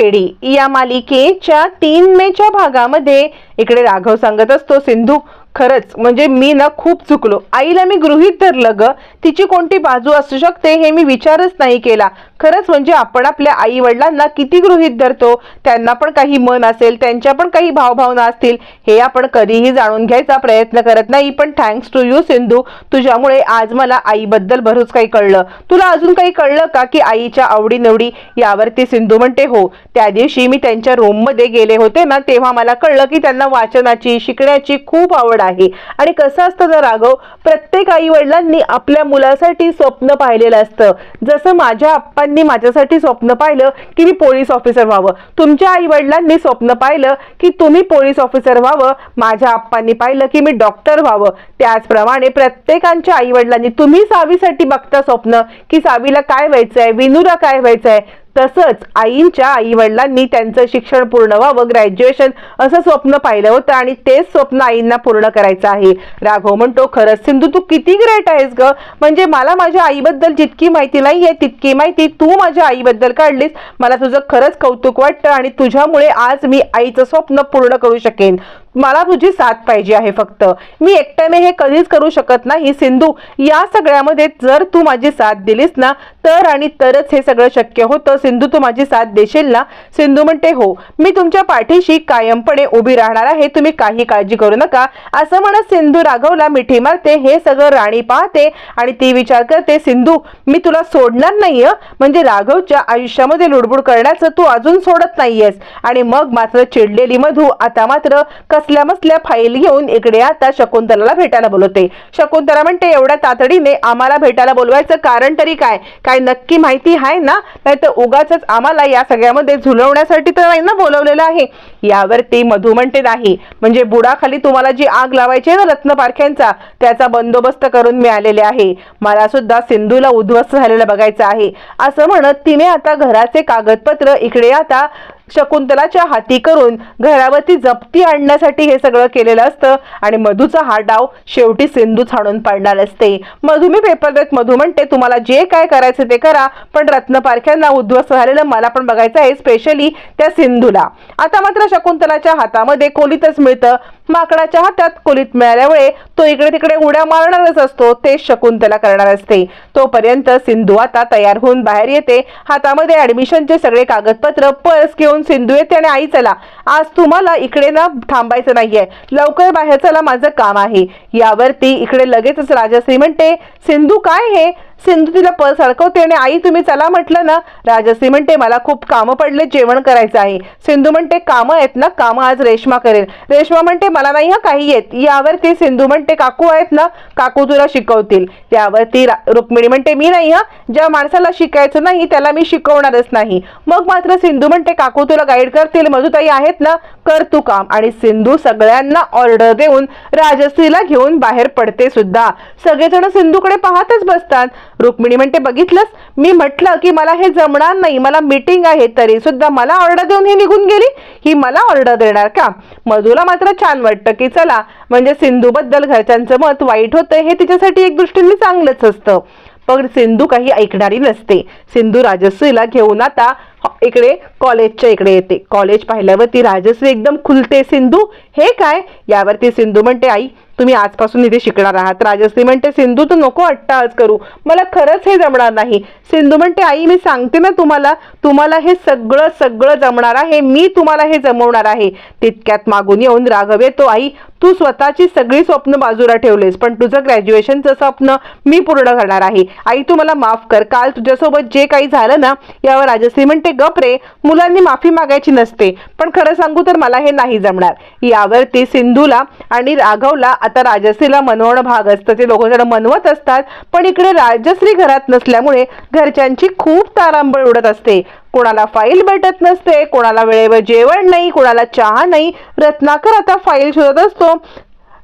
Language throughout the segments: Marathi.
पेढी. या मालिकेच्या तीन मेच्या भागामध्ये इकडे राघव सांगत असतो सिंधू खरंच म्हणजे मी ना खूप चुकलो. आईला मी गृहीत धरलं ग. तिची कोणती बाजू असू शकते हे मी विचारच नाही केला. खरंच म्हणजे आपण आपल्या आई वडिलांना किती गृहीत धरतो? त्यांना पण काही मन असेल त्यांच्या पण काही भावभावना असतील हे आपण कधीही जाणून घ्यायचा प्रयत्न करत नाही. पण थँक्स टू यू सिंधू तुझ्यामुळे आज मला आईबद्दल बरंच काही कळलं. तुला अजून काही कळलं का की आईच्या आवडीनिवडी यावरती सिंधू म्हणते हो त्या दिवशी मी त्यांच्या रूममध्ये गेले होते ना तेव्हा मला कळलं की त्यांना वाचनाची शिकण्याची खूप आवड आहे. आणि कसं असतं ना राघव प्रत्येक आई वडिलांनी आपल्या मुलासाठी स्वप्न पाहिलेलं असतं. जसं माझ्या वडिलांनी माझ्यासाठी स्वप्न पाहिलं की मी पोलीस ऑफिसर व्हावं. तुमच्या आई वडिलांनी स्वप्न पाहिलं की तुम्ही पोलीस ऑफिसर व्हावं. माझ्या आप्पांनी पाहिलं की मी डॉक्टर व्हावं. त्याचप्रमाणे प्रत्येकांच्या आई वडिलांनी तुम्ही सावीसाठी बघता स्वप्न की सावीला काय व्हायचंय विनूला काय व्हायचंय? तसंच आईंच्या आई वडिलांनी त्यांचं शिक्षण पूर्ण व्हावं ग्रॅज्युएशन असं स्वप्न पाहिलं होतं आणि तेच स्वप्न आईंना पूर्ण करायचं आहे. राघव म्हणतो खरंच सिंधू तू किती ग्रेट आहेस ग. म्हणजे मला माझ्या आईबद्दल जितकी माहिती नाही आहे तितकी माहिती तू माझ्या आईबद्दल काढलीस. मला तुझं खरंच कौतुक वाटतं आणि तुझ्यामुळे आज मी आईचं स्वप्न पूर्ण करू शकेन. मला तुझी साथ पाहिजे आहे फक्त. मी एकट्याने हे कधीच करू शकत नाही. सिंधू या सगळ्यामध्ये जर तू माझी साथ दिलीस ना तर आणि तरच हे सगळं शक्य होतं. सिंधू तू माझी साथ देशील ना? सिंधू म्हणते हो. मी तुमच्या पाठीशी कायमपणे उभी राहणार आहे. तुम्ही काही काळजी करू नका. असं म्हणत सिंधू राघवला मिठी मारते. हे सगळं राणी पाहते आणि ती विचार करते सिंधू मी तुला सोडणार नाहीये. म्हणजे राघवच्या आयुष्यामध्ये लुडबुड करण्याचं तू अजून सोडत नाहीयेस. आणि मग मात्र चिडलेली मधू आता मात्र कसल्या मसल्या फाईल घेऊन इकडे आता शकुंतलाला भेटायला बोलवते. शकुंतला म्हणते एवढ्या तातडीने आम्हाला भेटायला बोलवायचं कारण तरी काय? काय नक्की माहिती आहे ना? नाही तर उगाच आम्हाला या सगळ्यामध्ये झुलवण्यासाठी तर नाही ना बोलवलेलं आहे. यावरती मधू म्हणते नाही. म्हणजे बुडाखाली तुम्हाला जी आग लावायची आहे ना रत्न पारख्यांचा त्याचा बंदोबस्त करून मी आलेले आहे. मला सुद्धा सिंधूला उद्ध्वस्त झालेलं बघायचं आहे. असं म्हणत तिने आता घराचे कागदपत्र इकडे आता शकुंतलाच्या हाती करून घरावरती जप्ती आणण्यासाठी हे सगळं केलेलं असतं. आणि मधूचा हा डाव शेवटी सिंधू छाणून पाडणार असते. मधू मी पेपर देत मधू म्हणते तुम्हाला जे काय करायचं ते करा पण रत्नपारख्यांना उद्ध्वस्त झालेलं मला पण बघायचं आहे स्पेशली त्या सिंधूला. आता मात्र शकुंतलाच्या हातामध्ये कोलीतच मिळतं. माकडाच्या हातात कोलीत मिळाल्यामुळे तो इकडे तिकडे उड्या मारणारच असतो ते शकुंतला करणार असते. तोपर्यंत सिंधू आता तयार होऊन बाहेर येते. हातामध्ये ऍडमिशनचे सगळे कागदपत्र पर्स घेऊन सिंधू येते आणि आई चला आज तुम्हाला इकडे ना थांबायचं नाहीये. लवकर बाहेर चला माझं काम आहे. यावरती इकडे लगेचच राजश्री म्हणते सिंधू काय हे? सिंधू तिला पर्स अडकवते आणि आई तुम्ही चला म्हटलं ना राजश्री म्हणते मला खूप कामं पडले जेवण करायचं आहे. सिंधू म्हणते कामं आहेत ना कामं आज रेश्मा करेल. रेश्मा म्हणते मला नाही हा काही येत. यावरती सिंधू म्हणते काकू आहेत ना काकू तुला शिकवतील. त्यावरती रुक्मिणी म्हणते मी नाही हा ज्या माणसाला शिकायचं नाही त्याला मी शिकवणारच नाही. मग मात्र सिंधू म्हणते काकू तुला गाईड करतील मधुताई आहेत ना कर तू काम. आणि सिंधू सगळ्यांना ऑर्डर देऊन राजश्रीला घेऊन बाहेर पडते सुद्धा. सगळेजण सिंधूकडे पाहतच बसतात. रुक्मिणी म्हणते बघितलंस? मी म्हटलं की मला हे जमणार नाही. मला मीटिंग आहे तरी सुद्धा मला ऑर्डर देऊन ही निघून गेली. ही मला ऑर्डर देणार का? मधूला मात्र छान वाटतं की चला म्हणजे सिंधूबद्दल घरच्यांचं मत वाईट होतं हे तिच्यासाठी एक दृष्टीने चांगलंच असतं. पण सिंधू काही ऐकणारी नसते. सिंधू राजश्रीला घेऊन आता हो, इकडे कॉलेजच्या इकडे येते. कॉलेज पाहिल्यावरती राजश्री एकदम खुलते. सिंधू हे काय? यावरती सिंधू म्हणते आई तुम्ही आजपासून इथे शिकणार आहात. राजश्री म्हणते सिंधू तू नको अट्टाहास करू. मला खरंच हे जमणार नाही. सिंधू म्हणते आई मी सांगते ना तुम्हाला तुम्हाला हे सगळं सगळं जमणार आहे. मी तुम्हाला हे जमवणार आहे. तितक्यात मागून येऊन राघव येतो आई तू स्वतःची सगळी स्वप्न बाजूला ठेवलेस पण तुझं ग्रॅज्युएशनचं स्वप्न मी पूर्ण करणार आहे. आई तू मला माफ कर. काल तुझ्यासोबत जे काही झालं ना यावर राजश्री म्हणते गप रे मुलांनी माफी मागायची नसते. पण खरं सांगू तर मला हे नाही जमणार. यावरती सिंधूला आणि राघवला आता राजश्रीला मनवणं भाग असतं. ते दोघं जण मनवत असतात पण इकडे राजश्री घरात नसल्यामुळे घरच्यांची खूप तारांबळ उडत असते. कोणाला फाईल भेटत नसते कोणाला वेळेवर जेवण नाही कोणाला चहा नाही. रत्नाकर आता फाईल शोधत असतो.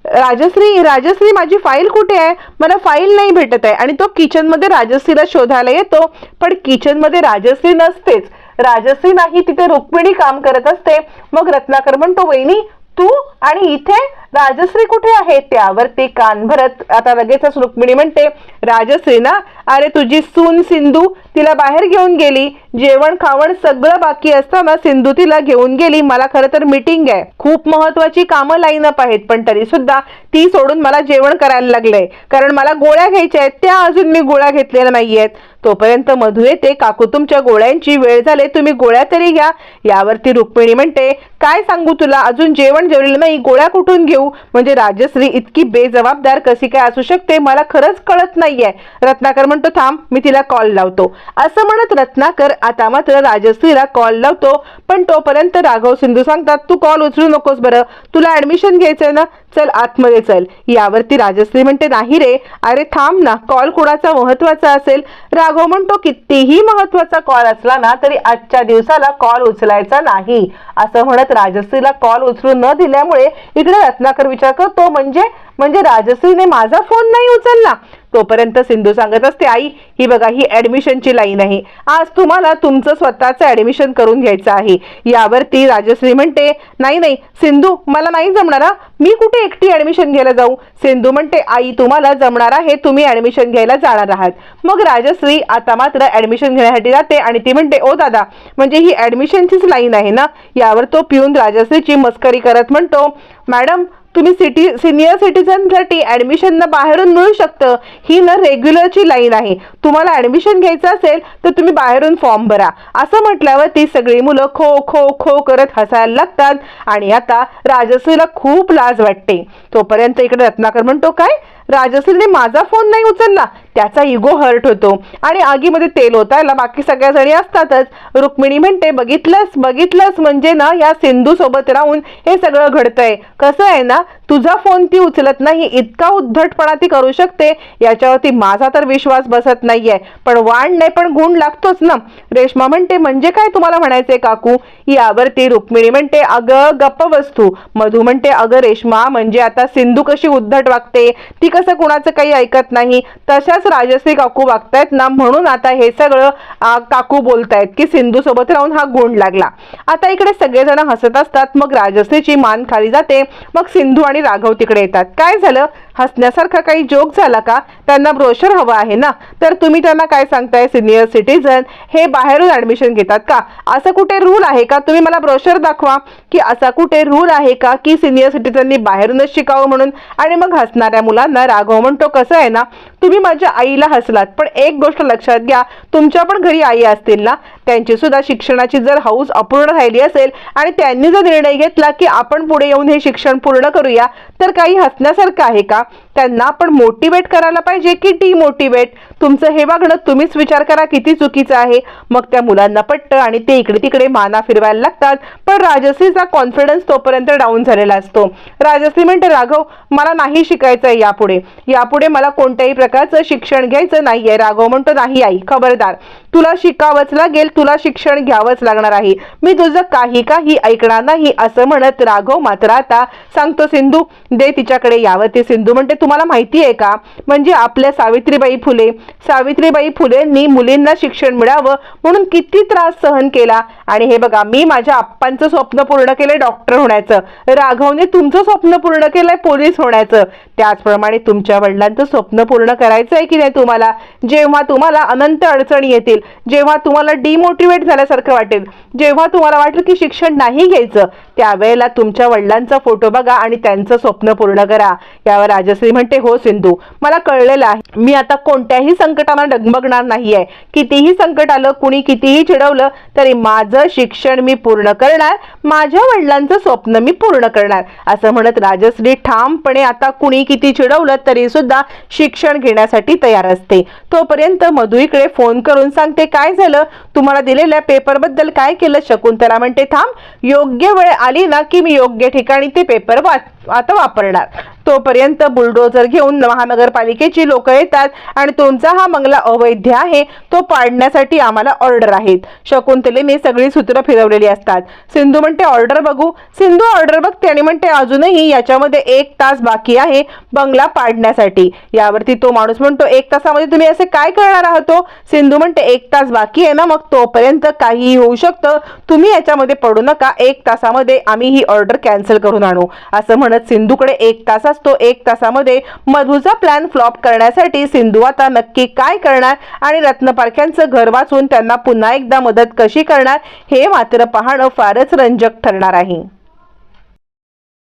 राजश्री राजश्री माझी फाईल कुठे आहे? मला फाईल नाही भेटत आहे. आणि तो किचनमध्ये राजश्रीला शोधायला येतो. पण किचनमध्ये राजश्री नसतेच. राजश्री नाही तिथे रुक्मिणी काम करत असते. मग रत्नाकर म्हणतो वहिनी तू आणि इथे राजश्री कुठे आहे त्यावरती कान भरत. आता लगेचच रुक्मिणी म्हणते राजश्री ना अरे तुझी सून सिंधू तिला बाहेर घेऊन गेली. जेवण खावण सगळं बाकी असताना सिंधू तिला घेऊन गेली. मला खरं तर मीटिंग आहे. खूप महत्वाची कामं लाईन अप आहेत पण तरी सुद्धा ती सोडून मला जेवण करायला लागलंय. कारण मला गोळ्या घ्यायच्या आहेत. त्या अजून मी गोळ्या घेतलेल्या नाहीयेत. तोपर्यंत मधू येते काकू तुमच्या गोळ्यांची वेळ झाले तुम्ही गोळ्या तरी घ्या. यावरती रुक्मिणी म्हणते काय सांगू तुला? अजून जेवण जेवलेलं नाही गोळ्या कुठून घेऊ? म्हणजे राजश्री इतकी बेजबाबदार कशी काय असू शकते? मला खरंच कळत नाहीये. रत्नाकर म्हणतो थांब मी तिला कॉल लावतो. असं म्हणत रत्नाकर आता मात्र राजश्रीला कॉल लावतो पण तोपर्यंत राघव सिंधू सांगतात तू कॉल उचलू नकोस बरं. तुला ऍडमिशन घ्यायचंय ना? चल आतमध्ये चल. यावरती राजश्री म्हणते नाही रे. अरे थांब ना. कॉल कोणाचा महत्त्वाचा असेल? राघव म्हणतो कितीही महत्त्वाचा कॉल असला ना तरी आजच्या दिवसाला कॉल उचलायचा नाही. असं म्हणत राजश्रीला कॉल उचलू न दिल्यामुळे इकडे रत्नाकर विचार करतो म्हणजे? म्हणजे राजश्रीने माझा फोन नाही उचलला? तोपर्यंत सिंधू सांगत असते आई ही बघा ही ऍडमिशनची लाईन आहे. आज तुम्हाला तुमचं स्वतःचं ऍडमिशन करून घ्यायचं आहे. यावरती राजश्री म्हणते नाही नाही सिंधू मला नाही जमणार मी कुठे एकटी ऍडमिशन घ्यायला जाऊ? सिंधू म्हणते आई तुम्हाला जमणार आहे तुम्ही ऍडमिशन घ्यायला जाणार आहात. मग राजश्री आता मात्र ऍडमिशन घेण्यासाठी जाते आणि ती म्हणते ओ दादा म्हणजे ही ऍडमिशनचीच लाईन आहे ना? यावर तो पिऊन राजश्रीची मस्करी करत म्हणतो मॅडम तुम्ही सिटी सिनियर सिटीजनसाठी ऍडमिशन बाहेरून मिळू शकतं. ही ना रेग्युलरची लाईन आहे. तुम्हाला ॲडमिशन घ्यायचं असेल तर तुम्ही बाहेरून फॉर्म भरा. असं म्हटल्यावर ती सगळी मुलं खो खो खो करत हसायला लागतात. आणि आता राजश्रीला खूप लाज वाटते. तोपर्यंत इकडे रत्नाकर म्हणतो काय? राजश्रीने माझा फोन नाही उचलला. त्याचा इगो हर्ट होतो. आणि आगीमध्ये तेल ओतायला बाकी सगळ्या जणी असतातच. रुक्मिणी म्हणते बघितलंस बघितलंस म्हणजे ना या सिंधू सोबत राहून हे सगळं घडतंय. कसं आहे ना तुझा फोन ती उचलत नाही. इतका उद्धटपणा ती करू शकते. याच्यावरती माझा तर विश्वास बसत नाहीये. पण वाण नाही पण गुण लागतोच ना. रेश्मा म्हणते म्हणजे काय तुम्हाला म्हणायचंय काकू? यावरती रुक्मिणी म्हणते अगं गप्प वस्तू मधू म्हणते अगं रेश्मा म्हणजे आता सिंधू कशी उद्धट वागते? ती कसं कुणाचं काही ऐकत नाही? तशाच राजश्री काकू वागतायत ना म्हणून आता हे सगळं काकू बोलतायत की सिंधू सोबत राहून हा गुण लागला. आता इकडे सगळेजण हसत असतात मग राजश्रीची मान खाली जाते मग सिंधू आणि राघव तिकडे येतात. काय झालं? हसण्यासारखा काही जोक झाला का? त्यांना ब्रोशर हवं आहे ना? तर तुम्ही त्यांना काय सांगताय सिनियर सिटीजन हे बाहेरून ऍडमिशन घेतात का? असं कुठे रूल आहे का? तुम्ही मला ब्रोशर दाखवा. की असा कुठे रूल आहे का? की सिनियर सिटीजननी बाहेरूनच शिकावं म्हणून? आणि मग हसणाऱ्या मुलांना राघव म्हणतो कसं आहे ना? तुम्ही माझ्या आईला हसलात. पण एक गोष्ट लक्षात घ्या तुमच्या पण घरी आई असतील ना? त्यांची सुद्धा शिक्षणाची जर हौस अपूर्ण राहिली असेल आणि त्यांनी जर निर्णय घेतला की आपण पुढे येऊन हे शिक्षण पूर्ण करूया तर काही हसण्यासारखं आहे का? त्यांना आपण मोटिवेट करायला पाहिजे की डिमोटिवेट तुमचं हे वागणं तुम्हीच विचार करा किती चुकीचं आहे. मग त्या मुलांना पटतं आणि ते इकडे तिकडे माना फिरवायला लागतात. पण राजश्रीचा कॉन्फिडन्स तोपर्यंत डाऊन झालेला असतो. राजश्री म्हणते राघव मला नाही शिकायचं आहे यापुढे. यापुढे मला कोणत्याही प्रकारचं शिक्षण घ्यायचं नाहीये. राघव म्हणतो नाही आई खबरदार. तुला शिकावंच लागेल तुला शिक्षण घ्यावंच लागणार आहे. मी तुझं काही काही ऐकणार नाही असं म्हणत राघव मात्र आता सांगतो सिंधू दे तिच्याकडे यावं ते सिंधू. म्हणते तुम्हाला माहिती आहे का? म्हणजे आपल्या सावित्रीबाई फुले सावित्रीबाई फुलेंनी मुलींना शिक्षण मिळावं म्हणून किती त्रास सहन केला. आणि हे बघा मी माझ्या आप्पांचं स्वप्न पूर्ण केलंय डॉक्टर होण्याचं. राघवने तुमचं स्वप्न पूर्ण केलंय पोलीस होण्याचं. त्याचप्रमाणे तुमच्या वडिलांचं स्वप्न पूर्ण करायचं आहे की नाही तुम्हाला? जेव्हा तुम्हाला अनंत अडचणी येतील जेव्हा तुम्हाला डिमोटिवेट झाल्यासारखं वाटेल. जेव्हा तुम्हाला वाटेल की शिक्षण नाही घ्यायचं त्यावेळेला तुमच्या वडिलांचा फोटो बघा आणि त्यांचं स्वप्न पूर्ण करा. यावर राजश्री म्हणते हो सिंधू मला कळलेलं आहे. मी आता कोणत्याही संकटाला डगमगणार नाहीये. कितीही संकट आलं कुणी कितीही चिडवलं तरी माझं शिक्षण मी पूर्ण करणार. माझ्या वडिलांचं स्वप्न मी पूर्ण करणार. असं म्हणत राजश्री ठामपणे आता कुणी किती चिडवलं तरी सुद्धा शिक्षण घेण्यासाठी तयार असते. तोपर्यंत मधू इकडे फोन करून सांगते काय झालं? तुम्हाला दिलेल्या पेपरबद्दल काय केलं शकुंतला म्हणते थांब योग्य वेळ आली ना की मी योग्य ठिकाणी ते पेपर वाच आता वापरणार. तोपर्यंत बुलडोझर घेऊन महानगरपालिकेची लोक येतात आणि तुमचा हा बंगला अवैध आहे तो पाडण्यासाठी आम्हाला ऑर्डर आहेत. शकुंतलेने सगळी सूत्र फिरवलेली असतात. सिंधू म्हणते ऑर्डर बघू. सिंधू ऑर्डर बघते आणि म्हणते अजूनही याच्यामध्ये एक तास बाकी आहे बंगला पाडण्यासाठी. यावरती तो माणूस म्हणतो एक तासामध्ये तुम्ही असे काय करणार आहात तो सिंधू म्हणते एक तास बाकी आहे ना मग तोपर्यंत काहीही होऊ शकतं. तुम्ही याच्यामध्ये पडू नका. एक तासामध्ये आम्ही ही ऑर्डर कॅन्सल करून आणू. असं म्हणत सिंधूकडे एक तास तो एक तासामध्ये मधूचा प्लॅन फ्लॉप करण्यासाठी सिंधू आता नक्की काय करणार आणि रत्नपारख्यांचं घर वाचून त्यांना पुन्हा एकदा मदत कशी करणार हे मात्र पाहणं फारच रंजक ठरणार आहे.